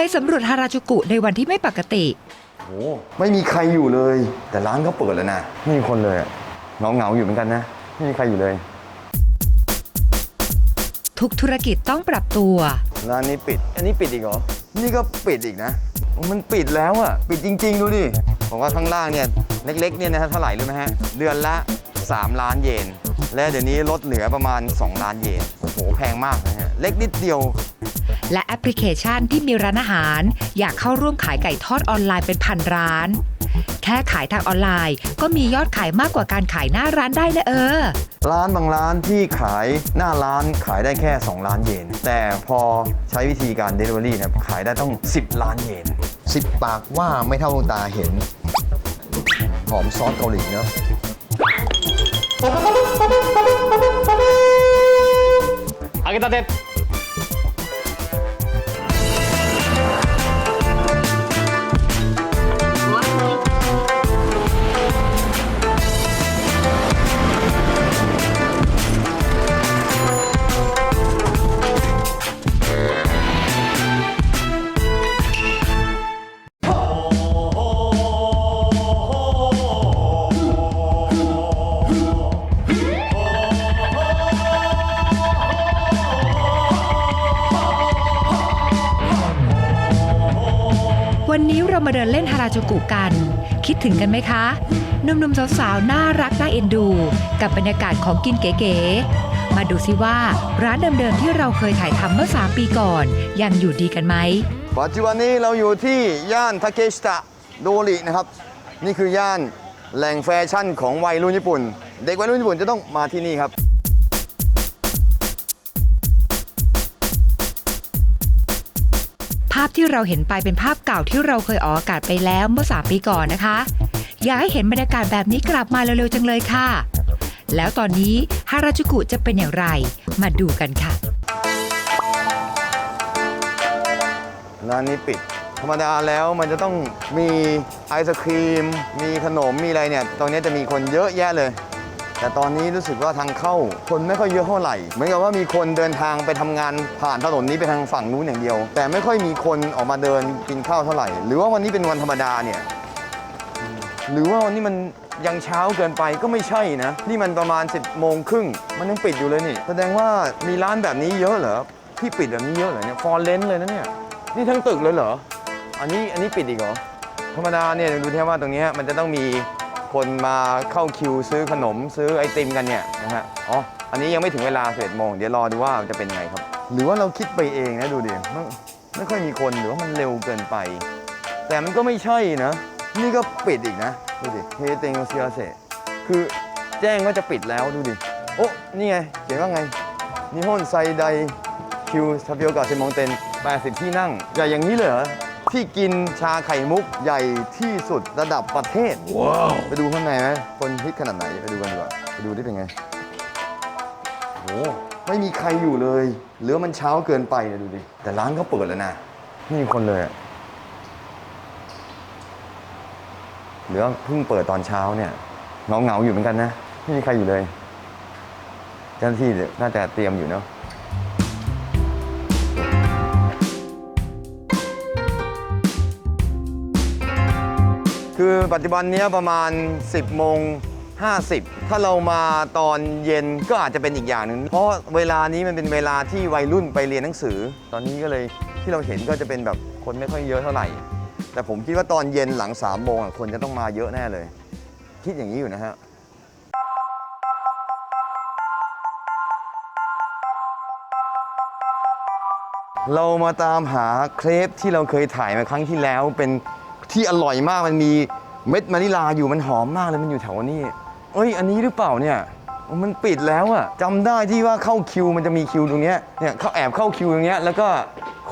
ไปสำรวจฮาราจูกุในวันที่ไม่ปกติ โอ้ไม่มีใครอยู่เลย แต่ร้านก็เปิดแล้วนะไม่มีคนเลยอะเงาเงาๆอยู่เหมือนกันนะไม่มีใครอยู่เลย ทุกธุรกิจต้องปรับตัว ร้านนี้ปิด อันนี้ปิดอีกเหรอ นี่ก็ปิดอีกนะ มันปิดแล้วอะปิดจริง ๆ ดูดิ ผมว่าข้างล่างเนี่ย เล็ก ๆ เนี่ยนะฮะเท่าไหร่รู้ไหมฮะ เดือนละ 3 ล้านเยน และเดี๋ยวนี้ลดเหลือประมาณ 2 ล้านเยน โอ้โห แพงมากนะฮะ เล็กนิดเดียว และแอปพลิเคชันที่มีร้านอาหาร อยากเข้าร่วมขายไก่ทอดออนไลน์เป็นพันร้าน แค่ขายทางออนไลน์ ก็มียอดขายมากกว่าการขายหน้าร้านได้นะเออ ร้านบางร้านที่ขายหน้าร้านขายได้แค่ 2 ล้านเยน แต่พอใช้วิธีการ Delivery เนะขายได้ต้อง 10 ล้านเยน สิบปากว่าไม่เท่าตาเห็น หอมซอสเกาหลีเนาะ 揚げたて เรามาเดินเล่นฮาราจูกุกัน คิดถึงกันไหมคะหนุ่มๆสาวๆน่ารักน่าเอ็นดู กับบรรยากาศของกินเก๋ๆมาดูสิว่าร้านเดิมๆที่เราเคยถ่ายทำเมื่อ 3 ปีก่อน ยังอยู่ดีกันไหมปัจจุบันนี้เราอยู่ที่ย่านทาเคชิตะโดรินะครับ นี่คือย่านแหล่งแฟชั่นของวัยรุ่นญี่ปุ่น เด็กวัยรุ่นญี่ปุ่นจะต้องมาที่นี่ครับาพที่เราเห็นไปเป็นภาพเก่าที่เราเคยออกอากาศไปแล้วเมื่อ 3 ปีก่อนนะคะ อยากให้เห็นบรรยากาศแบบนี้กลับมาเร็วๆจังเลยค่ะ แล้วตอนนี้ฮาราจูกุจะเป็นอย่างไร มาดูกันค่ะ ร้านนี้ปิด ธรรมดาแล้วมันจะต้องมีไอศครีม มีขนมมีอะไรเนี่ยตรงนี้จะมีคนเยอะแยะเลย แต่ตอนนี้รู้สึกว่าทางเข้าคนไม่ค่อยเยอะเท่าไหร่ เหมือนกับว่ามีคนเดินทางไปทำงานผ่านถนนนี้ไปทางฝั่งนู้นอย่างเดียว แต่ไม่ค่อยมีคนออกมาเดินกินข้าวเท่าไหร่ หรือว่าวันนี้เป็นวันธรรมดาเนี่ยหรือว่าวันนี้มันยังเช้าเกินไปก็ไม่ใช่นะ นี่มันประมาณ 10บโมงครึ่ง มันยังปิดอยู่เลยนี่ แสดงว่ามีร้านแบบนี้เยอะเหรอที่ปิดแบบนี้เยอะเหรอเนี่ยฟอร์เรนเลยนะเนี่ย นี่ทั้งตึกเลยเหรอ อันนี้อันนี้ปิดอีกเหรอ ธรรมดาเนี่ยดูแค่ว่าตรงนี้มันจะต้องมี คนมาเข้าคิวซื้อขนมซื้อไอติมกันเนี่ยนะฮะอ๋ออันนี้ยังไม่ถึงเวลา11โมงเดี๋ยวรอดูว่าจะเป็นยังไงครับ หรือว่าเราคิดไปเองนะดูดิไม่ไม่ค่อยมีคนหรือว่ามันเร็วเกินไป แต่มันก็ไม่ใช่นะ นี่ก็ปิดอีกนะ ดูดิเฮเตงเซียเซคือแจ้งว่าจะปิดแล้วดูดิโอ้นี่ไงเขียนว่าไงนิฮอนไซไดคิวทาเปิโอกาเซมองเตน80 ที่นั่งใหญ่อย่างนี้เลยเหรอ ที่กินชาไข่มุกใหญ่ที่สุดระดับประเทศ ว้าว ไปดูข้างในไหมคนฮิตขนาดไหนไปดูกันดีกว่าไปดูได้เป็นไงโอ้ไม่มีใครอยู่เลยหรือว่ามันเช้าเกินไปนะดูดิแต่ร้านเขาเปิดแล้วนะไม่มีคนเลยอะหรือว่าเพิ่งเปิดตอนเช้าเนี่ยเงาเงาๆอยู่เหมือนกันนะไม่มีใครอยู่เลย เจ้าหน้าที่น่าจะเตรียมอยู่เนาะ คือปัจจุบันนี้ประมาณ 10โมง50 ถ้าเรามาตอนเย็นก็อาจจะเป็นอีกอย่างหนึ่งเพราะเวลานี้มันเป็นเวลาที่วัยรุ่นไปเรียนหนังสือ ตอนนี้ก็เลยที่เราเห็นก็จะเป็นแบบคนไม่ค่อยเยอะเท่าไหร่ แต่ผมคิดว่าตอนเย็นหลัง3โมงคนจะต้องมาเยอะแน่เลย คิดอย่างนี้อยู่นะฮะเรามาตามหาเครปที่เราเคยถ่ายมาครั้งที่แล้วเป็น ที่อร่อยมากมันมีเม็ดมะนิลาอยู่มันหอมมากเลยมันอยู่แถวนี้ เอ้ย อันนี้หรือเปล่าเนี่ยมันปิดแล้วอะจำได้ที่ว่าเข้าคิวมันจะมีคิวตรงเนี้ยเนี่ยเขาแอบเข้าคิวตรงเนี้ยแล้วก็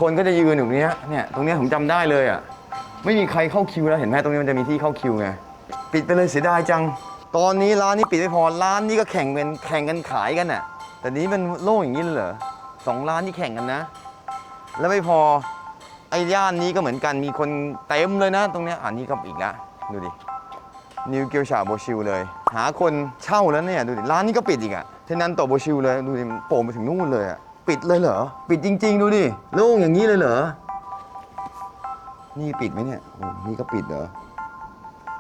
คนก็จะยืนอยู่ตรงเนี้ยเนี่ยตรงเนี้ยผมจำได้เลยอะไม่มีใครเข้าคิวแล้วเห็นไหมตรงนี้มันจะมีที่เข้าคิวไงปิดไปเลยเสียดายจัง ตอนนี้ร้านนี้ปิดไม่พอร้านนี้ก็แข่งกันแข่งกันขายกันน่ะแต่นี้มันโล่งอย่างนี้เลยเหรอสองร้านที่แข่งกันนะ แล้วไม่พอ ไอ้ย่านนี้ก็เหมือนกันมีคนเต็มเลยนะ ตรงเนี้ยอันนี้ก็อีกแล้วดูดินิวเกียวชาโบชิลเลย หาคนเช่าแล้วเนี่ยดูดิร้านนี้ก็ปิดอีกอะเทนนันโตโบชิลเลยดูดิโป่งไปถึงนู่นเลยอะปิดเลยเหรอ ปิดจริง ๆ ดูดิโล่งอย่างนี้เลยเหรอ นี่ปิดไหมเนี่ยโอ้นี่ก็ปิดเหรอ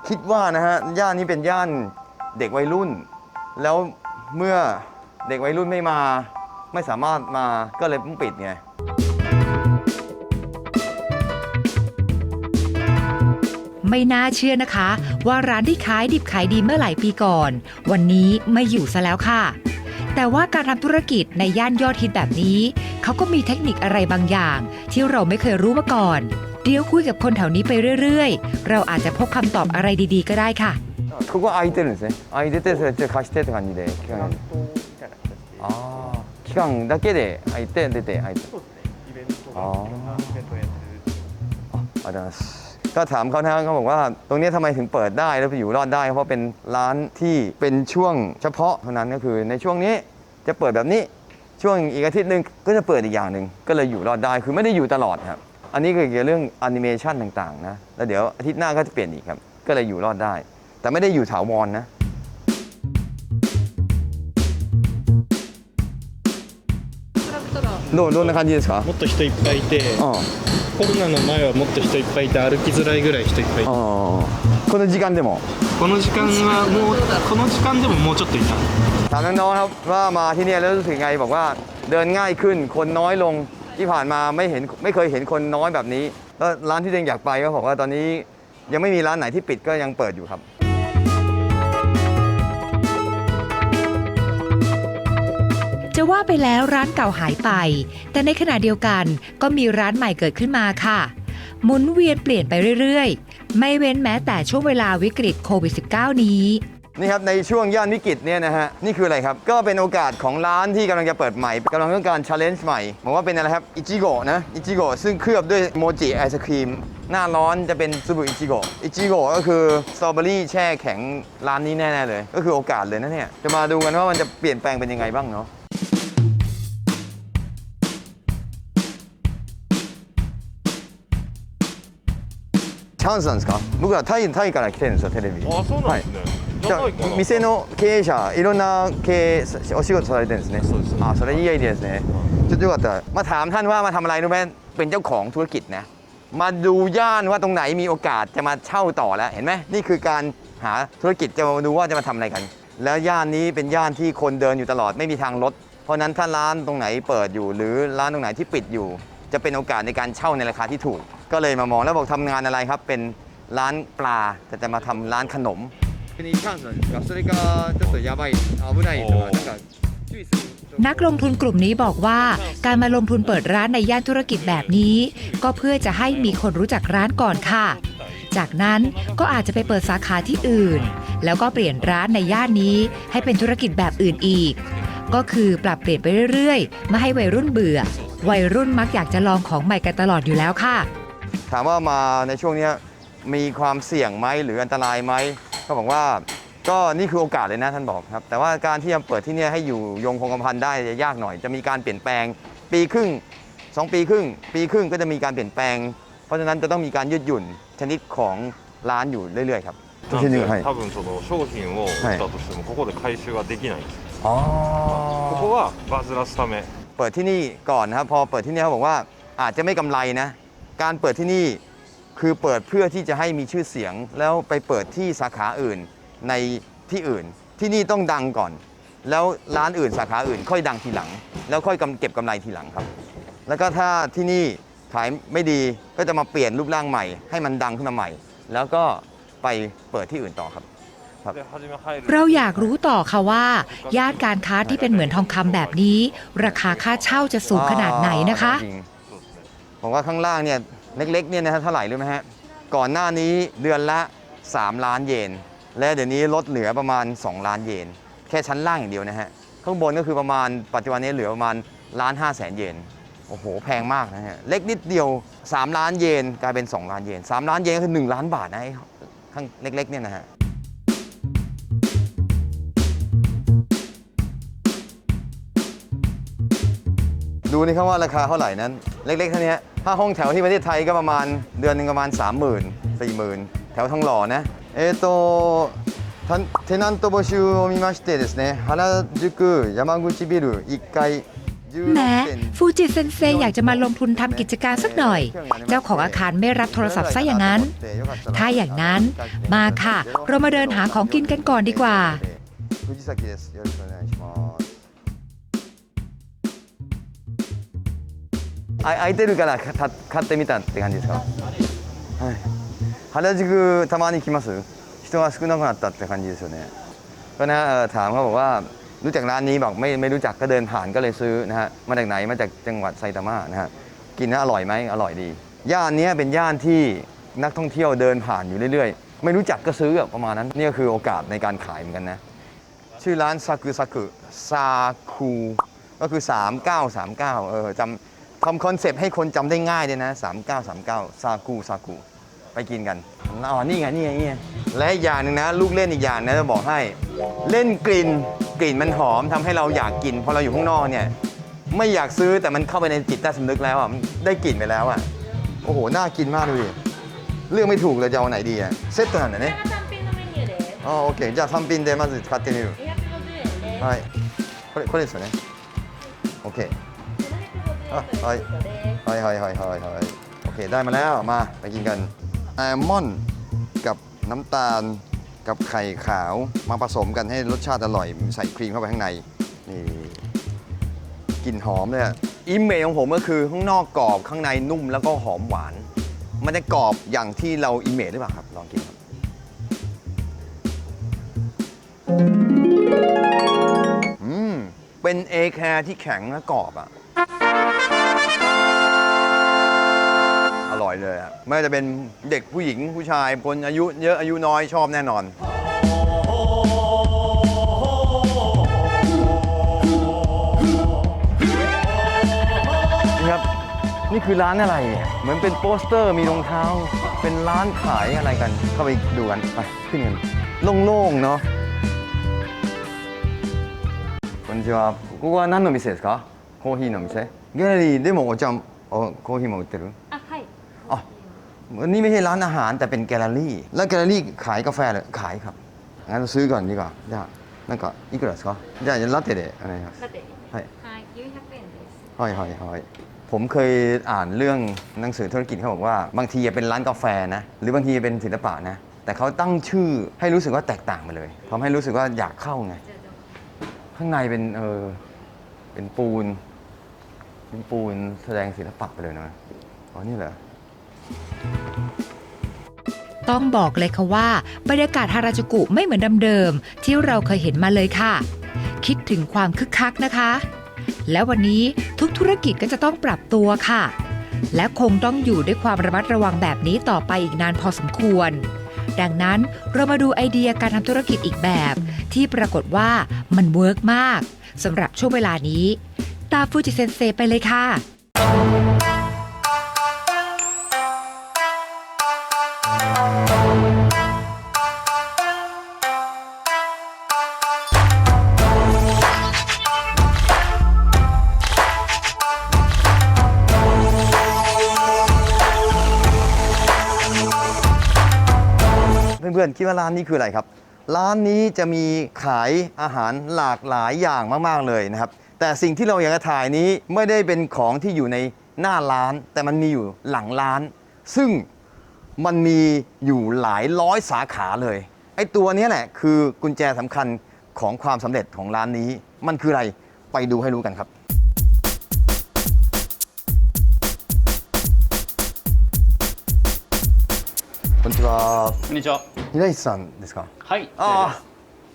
คิดว่านะฮะ ย่านนี้เป็นย่านเด็กวัยรุ่น แล้วเมื่อเด็กวัยรุ่นไม่มา ไม่สามารถมาก็เลยต้องปิดไง ไม่น่าเชื่อนะคะ ว่าร้านที่ขายดิบขายดีเมื่อหลายปีก่อน วันนี้ไม่อยู่ซะแล้วค่ะ แต่ว่าการทำธุรกิจในย่านยอดฮิตแบบนี้ เขาก็มีเทคนิคอะไรบางอย่าง ที่เราไม่เคยรู้มาก่อน เดี๋ยวคุยกับคนแถวนี้ไปเรื่อยๆ เราอาจจะพบคำตอบอะไรดีๆ ก็ได้ค่ะ ここ空いてるんですね空いててそれちょっと貸してって感じで期間ああ期間だけで空いて出て空いてああありがとうございます ก็ถามเขานะเขาบอกว่าตรงนี้ทำไมถึงเปิดได้แล้วไปอยู่รอดได้ เพราะเป็นร้านที่เป็นช่วงเฉพาะเท่านั้นก็คือในช่วงนี้จะเปิดแบบนี้ช่วงอีกอาทิตย์หนึ่งก็จะเปิดอีกอย่างหนึ่งก็เลยอยู่รอดได้คือไม่ได้อยู่ตลอดครับ อันนี้คือเกี่ยวกับเรื่องแอนิเมชันต่างๆนะแล้วเดี๋ยวอาทิตย์หน้าก็จะเปลี่ยนอีกครับ ก็เลยอยู่รอดได้ แต่ไม่ได้อยู่ถาวรนะ どうどんな感じですかもっと人いっぱいいてあ コロナの前はもっと人いっぱいいて歩きづらいぐらい人いっぱいいあてこの時間でも この時間はもうこの時間でももうちょっといた ถามน้องๆครับว่ามาที่เนี่ยแล้วรู้สึกไงบอกว่าเดินง่ายขึ้นคนน้อยลงที่ผ่านมาไม่เห็นไม่เคยเห็นคนน้อยแบบนี้แล้วร้านที่ตัวเองอยากไปก็บอกว่าตอนนี้ยังไม่มีร้านไหนที่ปิดก็ยังเปิดอยู่ครับ จะว่าไปแล้วร้านเก่าหายไป แต่ในขณะเดียวกันก็มีร้านใหม่เกิดขึ้นมาค่ะ หมุนเวียนเปลี่ยนไปเรื่อยๆ ไม่เว้นแม้แต่ช่วงเวลาวิกฤตโควิด -19 นี้ นี่ครับในช่วงย่านวิกฤตเนี่ยนะฮะนี่คืออะไรครับ ก็เป็นโอกาสของร้านที่กำลังจะเปิดใหม่กำลังต้องการ challenge ใหม่บอกว่าเป็นอะไรครับอิจิโกะนะอิจิโกะซึ่งเคลือบด้วยโมจิไอศครีมหน้าร้อนจะเป็นซูบุอิจิโกะอิจิโกะก็คือสตรอเบอรี่แช่แข็งร้านนี้แน่ๆเลย ก็คือโอกาสเลยนะเนี่ยจะมาดูกันว่ามันจะเปลี่ยนแปลงเป็นยังไงบ้างเนาะ チャンスなんですか僕はタイタイから来てるんですよテレビあそうなんですね、じゃあ長いかな店の経営者いろんな経営お仕事されてるんですねそうですあそれいいアイデアですねちょっとよかったらมาถามท่านว่ามาทำอะไรรู้ไหมเป็นเจ้าของธุรกิจนะ มาดูย่านว่าตรงไหนมีโอกาสจะมาเช่าต่อแล้วเห็นไหมนี่คือการหาธุรกิจจะมาดูว่าจะมาทำอะไรกัน แล้วย่านนี้เป็นย่านที่คนเดินอยู่ตลอดไม่มีทางลดเพราะฉะนั้นถ้าร้านตรงไหนเปิดอยู่ หรือร้านตรงไหนที่ปิดอยู่ จะเป็นโอกาสในการเช่าในราคาที่ถูก ก็เลยมามองแล้วบอกทำงานอะไรครับ เป็นร้านปลาแต่จะมาทำร้านขนมเป็นチャンスなんですかそれがちょっとやばい危ないとかなんか注意する นักลงทุนกลุ่มนี้บอกว่า การมาลงทุนเปิดร้านในย่านธุรกิจแบบนี้ ก็เพื่อจะให้มีคนรู้จักร้านก่อนค่ะ จากนั้นก็อาจจะไปเปิดสาขาที่อื่น แล้วก็เปลี่ยนร้านในย่านนี้ให้เป็นธุรกิจแบบอื่นอีก ก็คือปรับเปลี่ยนไปเรื่อยๆ ไม่ให้วัยรุ่นเบื่อ วัยรุ่นมักอยากจะลองของใหม่กันตลอดอยู่แล้วค่ะ ถามว่ามาในช่วงเนี้ยมีความเสี่ยงไหมหรืออันตรายไหมเขาบอกว่าก็นี่คือโอกาสเลยนะท่านบอกครับ แต่ว่าการที่จะเปิดที่เนี่ยให้อยู่ยงคงกระพันได้จะยากหน่อย จะมีการเปลี่ยนแปลง ปีครึ่งสองปีครึ่ง ปีครึ่งก็จะมีการเปลี่ยนแปลง เพราะฉะนั้นจะต้องมีการยืดหยุ่นชนิดของร้านอยู่เรื่อยๆครับ なんではい多分その商品を売ったとしてもここで回収はできないんですよ、 อ๋อ ここはバズらすため เปิดที่นี่ก่อนนะครับพอเปิดที่นี่เขาบอกว่าอาจจะไม่กำไรนะ การเปิดที่นี่คือเปิดเพื่อที่จะให้มีชื่อเสียง แล้วไปเปิดที่สาขาอื่นในที่อื่น ที่นี่ต้องดังก่อน แล้วร้านอื่นสาขาอื่น ค่อยดังทีหลัง แล้วค่อยกเก็บกำไรทีหลังครับ แล้วก็ถ้าที่นี่ขายไม่ดีก็จะมาเปลี่ยนรูปร่างใหม่ ให้มันดังขึ้นมาใหม่ แล้วก็ไปเปิดที่อื่นต่อครับเราอยากรู้ต่อค่ะว่าย่านการค้าที่เป็นเหมือนทองคำแบบนี้ ราคาค่าเช่าจะสูงขนาดไหนนะคะ ผมว่าข้างล่างเนี่ยเล็กๆเนี่ยนะฮะเท่าไหร่รู้ไหมฮะก่อนหน้านี้เดือนละ 3 ล้านเยน และเดี๋ยวนี้ลดเหลือประมาณ 2 ล้านเยน แค่ชั้นล่างอย่างเดียวนะฮะข้างบนก็คือประมาณปัจจุบันนี้เหลือประมาณล้านห้าแสนเยนโอ้โหแพงมากนะฮะเล็กนิดเดียว 3 ล้านเยนกลายเป็น 2 ล้านเยน 3 ล้านเยนคือ 1 ล้านบาทนะไอ้ข้างเล็กๆเนี่ยนะฮะดูนี่ครับว่าราคาเท่าไหร่นั้น เล็กๆเท่านี้ถ้าห้องแถวที่ประเทศไทยก็ประมาณเดือนหนึ่งประมาณ 3 0 0 0 0 0 4 0 0 0 0 แถวทองหล่อนะ เอโตタンテナント募集を見ましてですね原宿山口ビル1階 แหม้ฟูจิเซนเซอยากจะมาลงทุนทำกิจการสักหน่อย เจ้าของอาคารไม่รับโทรศัพท์ซะอย่างนั้น ถ้าอย่างนั้นมาค่ะ เรามาเดินหาของกินกันก่อนดีกว่า あ空いてるからかた買ってみたって感じですかはい原宿たまに来ます人が少なくなったって感じですよねก็นะเอ่อถามเขาบอกว่ารู้จักร้านนี้บอกไม่ไม่รู้จักก็เดินผ่านก็เลยซื้อนะฮะมาจากไหนมาจากจังหวัดไซตามะนะฮะกินแล้วอร่อยไหมอร่อยดี ย่านเนี้ยเป็นย่านที่นักท่องเที่ยวเดินผ่านอยู่เรื่อยๆ ไม่รู้จักก็ซื้ออะประมาณนั้นนี่ก็คือโอกาสในการขายเหมือนกันนะ ชื่อร้านซากุซากุซาคูก็คือ 3939 เออจำ ทำคอนเซปต์ให้คนจำได้ง่ายเลยนะ 3939 ซากุซากุไปกินกันอ๋อนี่ไงนี่ไงนี่ไงและอีกอย่างหนึ่งนะ ลูกเล่นอีกอย่างนะจะบอกให้ เล่นกลิ่นกลิ่นมันหอมทำให้เราอยากกินพอเราอยู่ข้างนอกเนี่ย ไม่อยากซื้อแต่มันเข้าไปในจิตใต้สำนึกแล้วอ่ะมันได้กลิ่นไปแล้วอ่ะโอ้โหน่ากินมากเลยเลือกไม่ถูกเลยจะเอาไหนดีอ่ะเซตตัวไหนเนี่ย 単品のメニューです。 อ๋อโอเคじゃあ単品でまず使ってみる250円です。はい。これこれですよね。 อะหอยหอยหอยหอยหอยยโอเคได้มาแล้วมาไปกินกันแอลมอนกับน้ำตาลกับไข่ขาวมาผสมกันให้รสชาติอร่อยใส่ครีมเข้าไปข้างในนี่กลิ่นหอมเลยอิมเมจของผมก็คือข้างนอกกรอบข้างในนุ่มแล้วก็หอมหวาน มันจะกรอบอย่างที่เราอิมเมจหรือเปล่าครับ ลองกินครับอืมเป็นเอแคร์ที่แข็งและกรอบอะ่ะ อยเลยอ่ะ ไม่ว่าจะเป็นเด็กผู้หญิงผู้ชาย คนอายุเยอะอายุน้อยชอบแน่นอน นี่ครับ นี่คือร้านอะไรเนี่ยเหมือนเป็นโปสเตอร์มีรองเท้า เป็นร้านขายอะไรกัน เข้าไปดูกัน ไป ขึ้นกัน โล่งๆ เนาะ こんにちは。ここは何の店ですか？コーヒーの店？ギャラリーでもお茶おコーヒーも売ってる？ あ、はい。 อ๋อวันนี้ไม่ใช่ร้านอาหารแต่เป็นแกลเลอรี่ แล้วแกลเลอรี่ขายกาแฟเลยขายครับ งั้นเราซื้อก่อนดีกว่าじゃあなんかいくらですかじゃあラテでお願いしますラテ。はいはい、900円です。はいはいはいผมเคยอ่านเรื่องหนังสือธุรกิจเขาบอกว่า บางทีเป็นร้านกาแฟนะ หรือบางทีเป็นศิลปะนะ แต่เขาตั้งชื่อให้รู้สึกว่าแตกต่างไปเลยทำให้รู้สึกว่าอยากเข้าไง ข้างในเป็นเออเป็นปูน เป็นปูนแสดงศิลปะไปเลยนะอ๋อนี่เหรอ ต้องบอกเลยค่ะว่า บรรยากาศฮาราจูกุไม่เหมือนเดิมๆที่เราเคยเห็นมาเลยค่ะ คิดถึงความคึกคักนะคะ และวันนี้ทุกธุรกิจก็จะต้องปรับตัวค่ะ และคงต้องอยู่ด้วยความระมัดระวังแบบนี้ต่อไปอีกนานพอสมควร ดังนั้นเรามาดูไอเดียการทำธุรกิจอีกแบบ ที่ปรากฏว่ามันเวิร์กมากสำหรับช่วงเวลานี้ ตามฟูจิเซนเซไปเลยค่ะ พื่อนๆ คิดว่าร้านนี้คืออะไรครับ ร้านนี้จะมีขายอาหารหลากหลายอย่างมากๆเลยนะครับ แต่สิ่งที่เราอยากจะถ่ายนี้ไม่ได้เป็นของที่อยู่ในหน้าร้าน แต่มันมีอยู่หลังร้าน ซึ่งมันมีอยู่หลายร้อยสาขาเลยไอ้ตัวนี้แหละคือกุญแจสำคัญของความสำเร็จของร้านนี้ มันคืออะไรไปดูให้รู้กันครับ こんにちは。こんにちは。平石さんですかはい。ああ、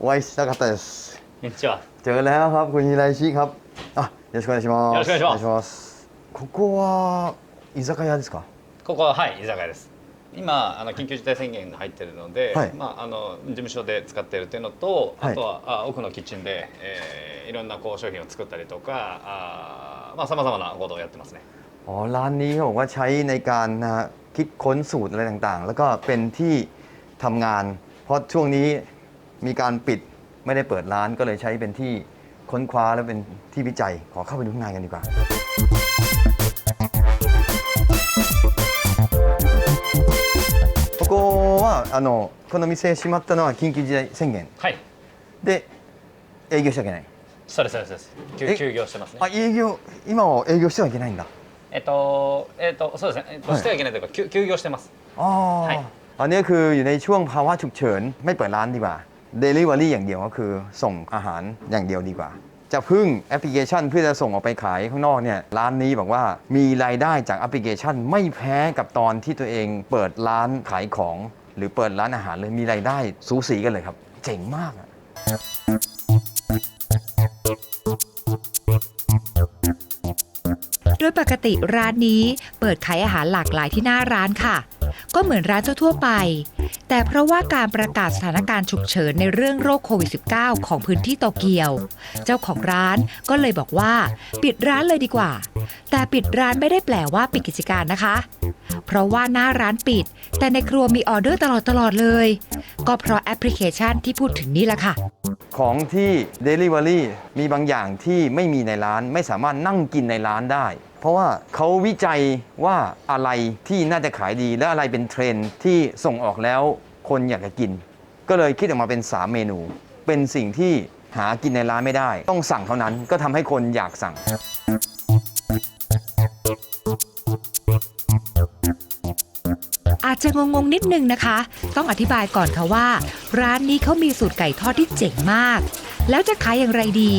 お会いしたかったです。こんにちは。 เจอแล้วครับคุณฮิไรชิครับอ่ะよろしくお願いします。よろしくお願いしますす。ここは居酒屋ですか。ここははい居酒屋です。今あの緊急事態宣言が入ってるので、はいまああの事務所で使ってるっていうのと、はいあとはあ奥のキッチンで、えー、いろんなこう商品を作ったりとか、あーまあ様々なことをやってますね。 อ๋อร้านนี้เขาบอกว่าใช้ในการนะฮะ คิดค้นสูตรอะไรต่างๆ แล้วก็เป็นที่ทำงาน เพราะช่วงนี้มีการปิดไม่ได้เปิดร้านก็เลยใช้เป็นที่ค้นคว้าและเป็นที่วิจัย ขอเข้าไปดูข้างในกันดีกว่า ここはあのこの店閉まったのは緊急事態宣言はい。で営業しちゃいけない そうですそうですそうですえ休休業してますねあ営業今は営業してはいけないんだ えっとえっとそうですね、えっとはいしてはいけないというか休休業してます อ๋อ はい อันนี้คืออยู่ในช่วงภาวะฉุกเฉิน ไม่เปิดร้านดีกว่า Delivery อย่างเดียวก็คือส่งอาหารอย่างเดียวดีกว่า จะพึ่งแอปพลิเคชันเพื่อจะส่งออกไปขายข้างนอกเนี่ยร้านนี้บอกว่ามีรายได้จากแอปพลิเคชันไม่แพ้กับตอนที่ตัวเองเปิดร้านขายของ หรือเปิดร้านอาหารเลยมีรายได้สูสีกันเลยครับ เจ๋งมากอะ โดยปกติร้านนี้เปิดขายอาหารหลากหลายที่หน้าร้านค่ะ ก็เหมือนร้านทั่วไป แต่เพราะว่าการประกาศสถานการณ์ฉุกเฉินในเรื่องโรคโควิด -19 ของพื้นที่โตเกียว เจ้าของร้านก็เลยบอกว่า ปิดร้านเลยดีกว่า แต่ปิดร้านไม่ได้แปลว่าปิดกิจการนะคะ เพราะว่าหน้าร้านปิด แต่ในครัวมีออเดอร์ตลอดตลอดเลย ก็เพราะแอปพลิเคชันที่พูดถึงนี่แหละค่ะ ของที่ Delivery มีบางอย่างที่ไม่มีในร้านไม่สามารถนั่งกินในร้านได้ เพราะว่าเขาวิจัยว่าอะไรที่น่าจะขายดี และอะไรเป็นเทรนที่ส่งออกแล้วคนอยากจะกิน ก็เลยคิดออกมาเป็น 3 เมนู เป็นสิ่งที่หากินในร้านไม่ได้ ต้องสั่งเท่านั้นก็ทำให้คนอยากสั่ง อาจจะงงๆนิดนึงนะคะ ต้องอธิบายก่อนค่ะว่า ร้านนี้เขามีสูตรไก่ทอดที่เจ๋งมาก แล้วจะขายอย่างไรดี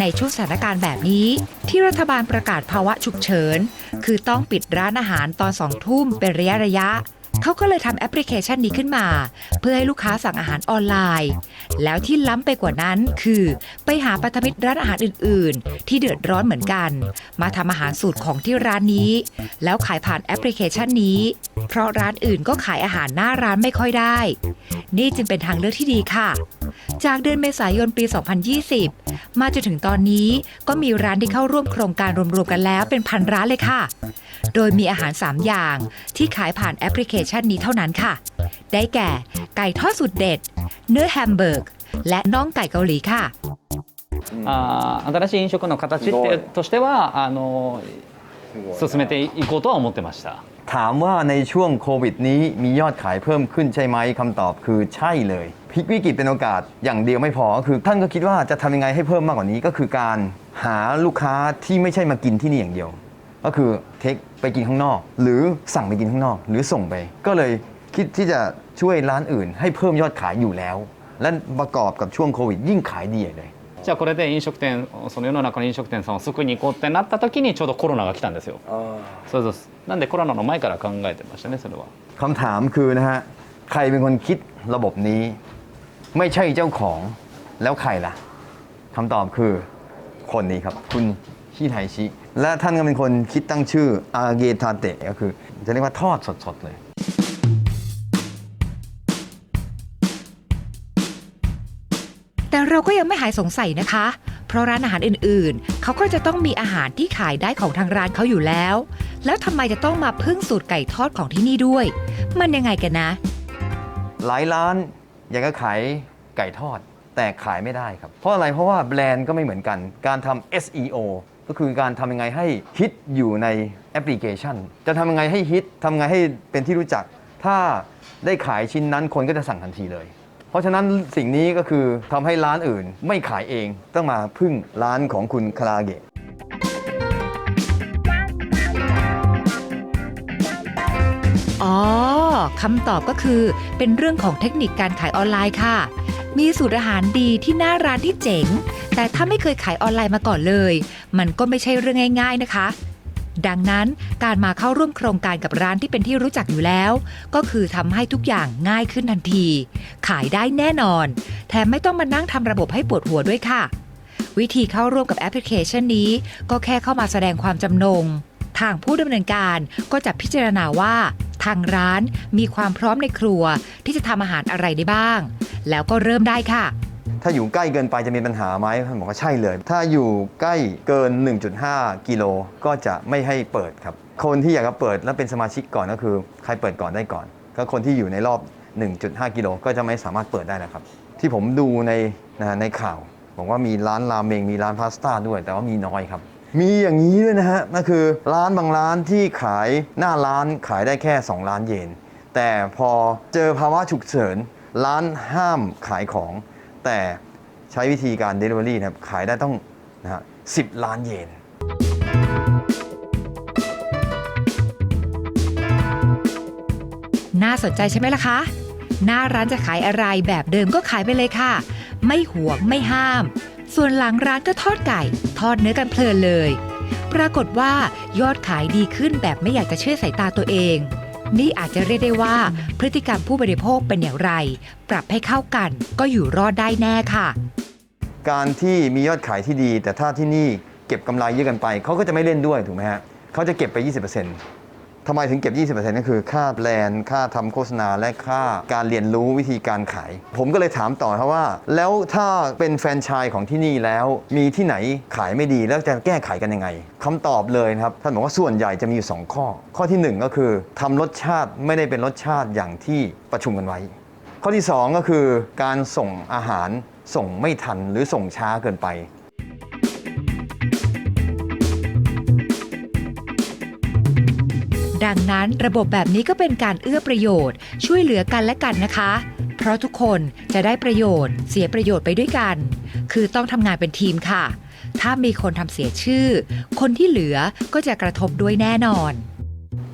ในช่วงสถานการณ์แบบนี้ ที่รัฐบาลประกาศภาวะฉุกเฉิน คือต้องปิดร้านอาหารตอนสองทุ่มเป็นระยะระยะ เขาก็เลยทำแอปพลิเคชันนี้ขึ้นมา เพื่อให้ลูกค้าสั่งอาหารออนไลน์ แล้วที่ล้ำไปกว่านั้นคือ ไปหาพันธมิตรร้านอาหารอื่น ๆ ที่เดือดร้อนเหมือนกัน มาทำอาหารสูตรของที่ร้านนี้ แล้วขายผ่านแอปพลิเคชันนี้ เพราะร้านอื่นก็ขายอาหารหน้าร้านไม่ค่อยได้ นี่จึงเป็นทางเลือกที่ดีค่ะ จากเดือนเมษายนปี 2020 มาจนถึงตอนนี้ก็มีร้านที่เข้าร่วมโครงการรวมๆกันแล้วเป็นพันร้านเลยค่ะ โดยมีอาหาร 3 อย่างที่ขายผ่านแอปพลิเคชันนี้เท่านั้นค่ะ ได้แก่ ไก่ทอดสุดเด็ด เนื้อแฮมเบอร์ก และน่องไก่เกาหลีค่ะ あー新しい飲食の形ってとしてはあの進めていこうとは思ってました。 ถามว่าในช่วงโควิดนี้มียอดขายเพิ่มขึ้นใช่ไหมคำตอบคือใช่เลยพลิกวิกฤตเป็นโอกาสอย่างเดียวไม่พอก็คือ ท่านก็คิดว่าจะทำยังไงให้เพิ่มมากกว่านี้ก็คือการหาลูกค้าที่ไม่ใช่มากินที่นี่อย่างเดียว ก็คือเทคไปกินข้างนอก หรือสั่งไปกินข้างนอก หรือส่งไป ก็เลยคิดที่จะช่วยร้านอื่น ให้เพิ่มยอดขายอยู่แล้ว และประกอบกับช่วงโควิด ยิ่งขายดีใหญ่เลย じゃあこれで飲食店その世の中の飲食店さんを救いに行こうってなった時にちょうどコロナが来たんですよ。そうそうそうなんでコロナの前から考えてましたねそれは。 คำถามคือนะฮะ ใครเป็นคนคิดระบบนี้ ไม่ใช่เจ้าของแล้วใครล่ะคำตอบคือคนนี้ครับ คุณชิไทชิ และท่านก็เป็นคนคิดตั้งชื่ออาเกทาเตะก็คือจะเรียกว่าทอดสดๆเลย แต่เราก็ยังไม่หายสงสัยนะคะ เพราะร้านอาหารอื่นๆ เขาก็จะต้องมีอาหารที่ขายได้ของทางร้านเขาอยู่แล้ว แล้วทำไมจะต้องมาพึ่งสูตรไก่ทอดของที่นี่ด้วย มันยังไงกันนะ หลายร้านอยากจะขายไก่ทอดแต่ขายไม่ได้ครับ เพราะอะไรเพราะว่าแบรนด์ก็ไม่เหมือนกัน การทำ SEO ก็คือการทำยังไงให้ฮิตอยู่ในแอปพลิเคชัน จะทำยังไงให้ฮิตทำยังไงให้เป็นที่รู้จัก ถ้าได้ขายชิ้นนั้นคนก็จะสั่งทันทีเลย เพราะฉะนั้นสิ่งนี้ก็คือทำให้ร้านอื่นไม่ขายเองต้องมาพึ่งร้านของคุณคาราเกะอ๋อคำตอบก็คือเป็นเรื่องของเทคนิคการขายออนไลน์ค่ะ มีสูตรอาหารดีที่หน้าร้านที่เจ๋ง แต่ถ้าไม่เคยขายออนไลน์มาก่อนเลย มันก็ไม่ใช่เรื่องง่าย ๆ นะคะ ดังนั้นการมาเข้าร่วมโครงการกับร้านที่เป็นที่รู้จักอยู่แล้ว ก็คือทำให้ทุกอย่างง่ายขึ้นทันที ขายได้แน่นอน แถมไม่ต้องมานั่งทำระบบให้ปวดหัวด้วยค่ะ วิธีเข้าร่วมกับแอปพลิเคชันนี้ ก็แค่เข้ามาแสดงความจำนง ทางผู้ดำเนินการก็จะพิจารณาว่า ทางร้านมีความพร้อมในครัว ที่จะทำอาหารอะไรได้บ้าง แล้วก็เริ่มได้ค่ะ ถ้าอยู่ใกล้เกินไปจะมีปัญหาไหมท่านบอกว่าใช่เลย ถ้าอยู่ใกล้เกิน 1.5 กิโลก็จะไม่ให้เปิดครับ คนที่อยากจะเปิดและเป็นสมาชิกก่อนก็คือ ใครเปิดก่อนได้ก่อน ก็คนที่อยู่ในรอบ 1.5 กิโลก็จะไม่สามารถเปิดได้นะครับ ที่ผมดูในนะในข่าวบอกว่ามีร้านราเมงมีร้านพาสต้าด้วย แต่ว่ามีน้อยครับ มีอย่างนี้ด้วยนะฮะนั่นคือร้านบางร้านที่ขายหน้าร้านขายได้แค่ 2 ล้านเยน แต่พอเจอภาวะฉุกเฉิน ร้านห้ามขายของ แต่ใช้วิธีการ Delivery นะครับ ขายได้ต้องนะฮะ10ล้านเยนน่าสนใจใช่ไหมล่ะคะ หน้าร้านจะขายอะไรแบบเดิมก็ขายไปเลยค่ะ ไม่หวงไม่ห้าม ส่วนหลังร้านก็ทอดไก่ ทอดเนื้อกันเพลินเลย ปรากฏว่ายอดขายดีขึ้นแบบไม่อยากจะเชื่อสายตาตัวเอง นี่อาจจะเรียกได้ว่า พฤติกรรมผู้บริโภคเป็นอย่างไร ปรับให้เข้ากันก็อยู่รอดได้แน่ค่ะ การที่มียอดขายที่ดี แต่ถ้าที่นี่เก็บกำไรเยอะกันไป เขาก็จะไม่เล่นด้วยถูกไหมฮะเขาจะเก็บไป 20% ทำไมถึงเก็บ 20%ก็คือค่าแบรนด์ ค่าทำโฆษณา และค่าการเรียนรู้วิธีการขาย ผมก็เลยถามต่อครับว่า แล้วถ้าเป็นแฟรนไชส์ของที่นี่แล้ว มีที่ไหนขายไม่ดีแล้วจะแก้ไขกันยังไงคำตอบเลยนะครับ ท่านบอกว่าส่วนใหญ่จะมีอยู่สองข้อ ข้อที่หนึ่งก็คือทำรสชาติไม่ได้เป็นรสชาติอย่างที่ประชุมกันไว้ ข้อที่ 2 ก็คือการส่งอาหารส่งไม่ทันหรือส่งช้าเกินไป ดังนั้นระบบแบบนี้ก็เป็นการเอื้อประโยชน์ ช่วยเหลือกันและกันนะคะ เพราะทุกคนจะได้ประโยชน์ เสียประโยชน์ไปด้วยกัน คือต้องทำงานเป็นทีมค่ะ ถ้ามีคนทำเสียชื่อ คนที่เหลือก็จะกระทบด้วยแน่นอน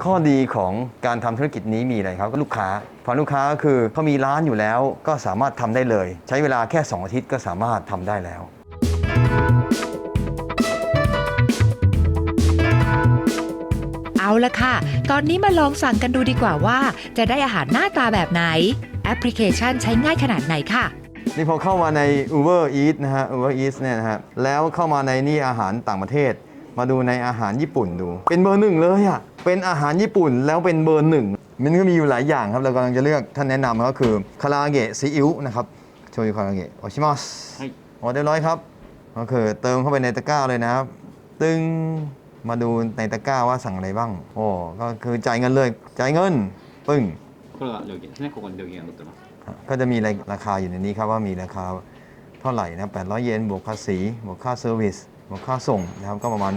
ข้อดีของการทำธุรกิจนี้มีอะไรครับก็ลูกค้าพอลูกค้าก็คือเขามีร้านอยู่แล้วก็สามารถทำได้เลย ใช้เวลาแค่ 2 อาทิตย์ก็สามารถทำได้แล้ว เอาละค่ะ ตอนนี้มาลองสั่งกันดูดีกว่าว่า จะได้อาหารหน้าตาแบบไหน แอปพลิเคชันใช้ง่ายขนาดไหนค่ะ นี่พอเข้ามาใน Uber Eats นะฮะ Uber Eats เนี่ยนะฮะ แล้วเข้ามาในนี่อาหารต่างประเทศ มาดูในอาหารญี่ปุ่นดู เป็นเบอร์หนึ่งเลยอะเป็นอาหารญี่ปุ่นแล้วเป็นเบอร์หนึ่ง มันก็มีอยู่หลายอย่างครับ เรากำลังจะเลือกท่านแนะนำก็คือคาราเกะซีอิ๊วนะครับโชยุคาราเกะโอชิมัสはいโอเรียบร้อยครับ ก็คือเติมเข้าไปในตะกร้าเลยนะครับ ตึง มาดูในตะกร้าว่าสั่งอะไรบ้าง โอ้ก็คือจ่ายเงินเลย จ่ายเงิน ปึ้ง これが料金ですねここに料金が載ってます ก็จะมีราคาอยู่ในนี้ครับว่ามีราคาเท่าไหร่นะ800 เยน บวกภาษี บวกค่าเซอร์วิส บวกค่าส่งนะครับ ก็ประมาณ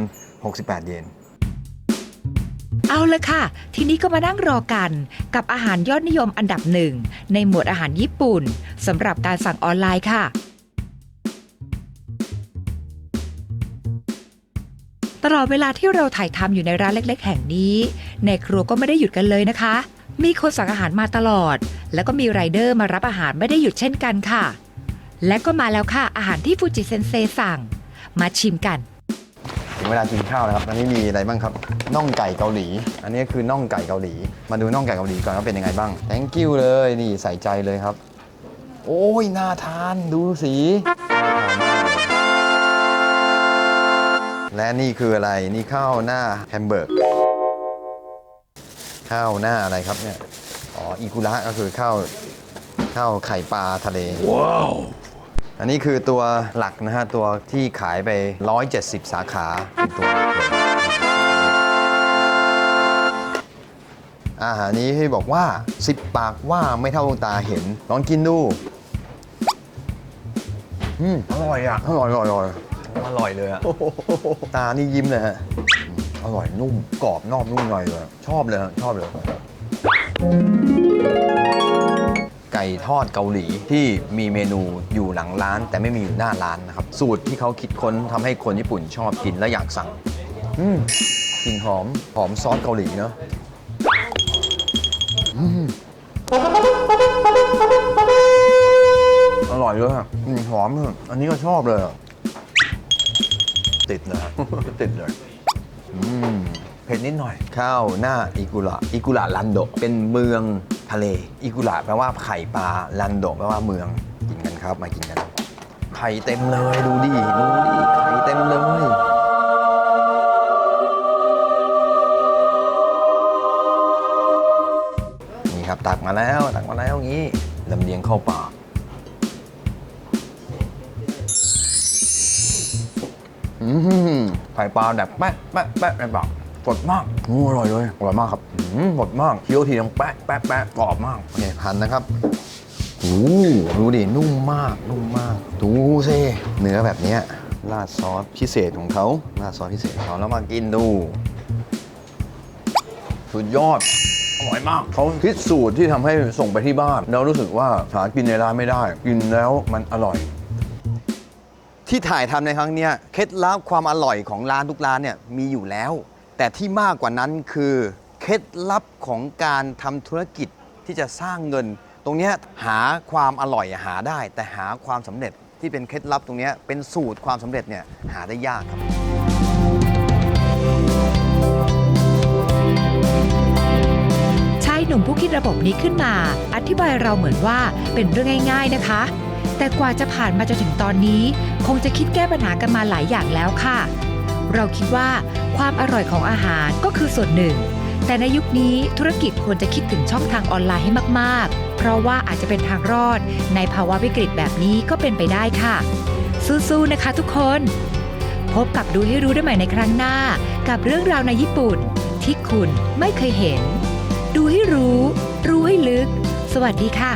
1,068 เยน เอาละค่ะ ทีนี้ก็มานั่งรอกันกับอาหารยอดนิยมอันดับหนึ่ง ในหมวดอาหารญี่ปุ่นสำหรับการสั่งออนไลน์ค่ะ ตลอดเวลาที่เราถ่ายทำอยู่ในร้านเล็ก ๆ แห่งนี้ ในครัวก็ไม่ได้หยุดกันเลยนะคะ มีคนสั่งอาหารมาตลอด แล้วก็มีไรเดอร์มารับอาหารไม่ได้หยุดเช่นกันค่ะ และก็มาแล้วค่ะอาหารที่ฟูจิเซนเซสั่ง มาชิมกันถึงเวลากินข้าวแล้วครับอันนี้มีอะไรบ้างครับน่องไก่เกาหลี อันนี้คือน่องไก่เกาหลี มาดูน่องไก่เกาหลีก่อนว่าเป็นยังไงบ้าง thank you เลยนี่ใส่ใจเลยครับ โอ้ยน่าทานดูสี และนี่คืออะไรนี่ข้าวหน้าแฮมเบอร์กข้าวหน้าอะไรครับเนี่ยอ๋ออิกุระก็คือข้าวข้าวไข่ปลาทะเลว้าวอันนี้คือตัวหลักนะฮะ ตัวที่ขายไป 170 สาขาเป็นตัวหลักเลยอาหารนี้ที่บอกว่า 10 ปากว่าไม่เท่าตาเห็น ลองกินดู อืม อร่อยอะ อร่อยอร่อย อร่อยเลยอะตานี่ยิ้มเลยฮะอร่อยนุ่มกรอบนอกนุ่มในเลย ชอบเลยฮะชอบเลย ไก่ทอดเกาหลีที่มีเมนูอยู่หลังร้าน แต่ไม่มีอยู่หน้าร้านนะครับ สูตรที่เขาคิดค้นทำให้คนญี่ปุ่นชอบกินและอยากสั่งอืมกลิ่นหอมหอมซอสเกาหลีเนอะอืมอร่อยเลยอะอืมหอมเลยอันนี้ก็ชอบเลยอะ ติดเลยติดเลยอืมเผ็ดนิดหน่อย ข้าวหน้าอิกุระอิกุระลันโดเป็นเมืองทะเล อิกุระแปลว่าไข่ปลาลันโดแปลว่าเมืองกินกันครับมากินกัน ไข่เต็มเลยดูดิดูดิไข่เต็มเลยนี่ครับตักมาแล้วตักมาแล้วอย่างนี้ลำเลียงเข้าปาก ไข่ปลาแบบแป๊ะแป๊ะแป๊ะในปากสดมากออร่อยเลยอร่อยมากครับสดมากเคี้ยวทีต้องแป๊ะแป๊ะแป๊ะกรอบมากโอเคหั่นนะครับโอ้ดูดินุ่มมากนุ่มมากดูซิเนื้อแบบนี้ราดซอสพิเศษของเขาราดซอสพิเศษของเขาแล้วมากินดู สุดยอดอร่อยมากเขาคิดสูตรที่ทำให้ส่งไปที่บ้าน แล้วรู้สึกว่าหากินในร้านไม่ได้ กินแล้วมันอร่อย ที่ถ่ายทำในครั้งเนี้ยเคล็ดลับความอร่อยของร้านทุกร้านเนี่ยมีอยู่แล้ว แต่ที่มากกว่านั้นคือเคล็ดลับของการทำธุรกิจที่จะสร้างเงิน ตรงเนี้ยหาความอร่อยหาได้ แต่หาความสำเร็จที่เป็นเคล็ดลับตรงเนี้ยเป็นสูตรความสำเร็จเนี่ยหาได้ยากครับ ชายหนุ่มผู้คิดระบบนี้ขึ้นมา อธิบายเราเหมือนว่าเป็นเรื่องง่าย ๆนะคะ แต่กว่าจะผ่านมาจนถึงตอนนี้ คงจะคิดแก้ปัญหากันมาหลายอย่างแล้วค่ะ เราคิดว่าความอร่อยของอาหารก็คือส่วนหนึ่ง แต่ในยุคนี้ธุรกิจควรจะคิดถึงช่องทางออนไลน์ให้มากๆ เพราะว่าอาจจะเป็นทางรอด ในภาวะวิกฤตแบบนี้ก็เป็นไปได้ค่ะ สู้ๆนะคะทุกคน พบกับดูให้รู้ได้ใหม่ในครั้งหน้า กับเรื่องราวในญี่ปุ่น ที่คุณไม่เคยเห็น ดูให้รู้ รู้ให้ลึก สวัสดีค่ะ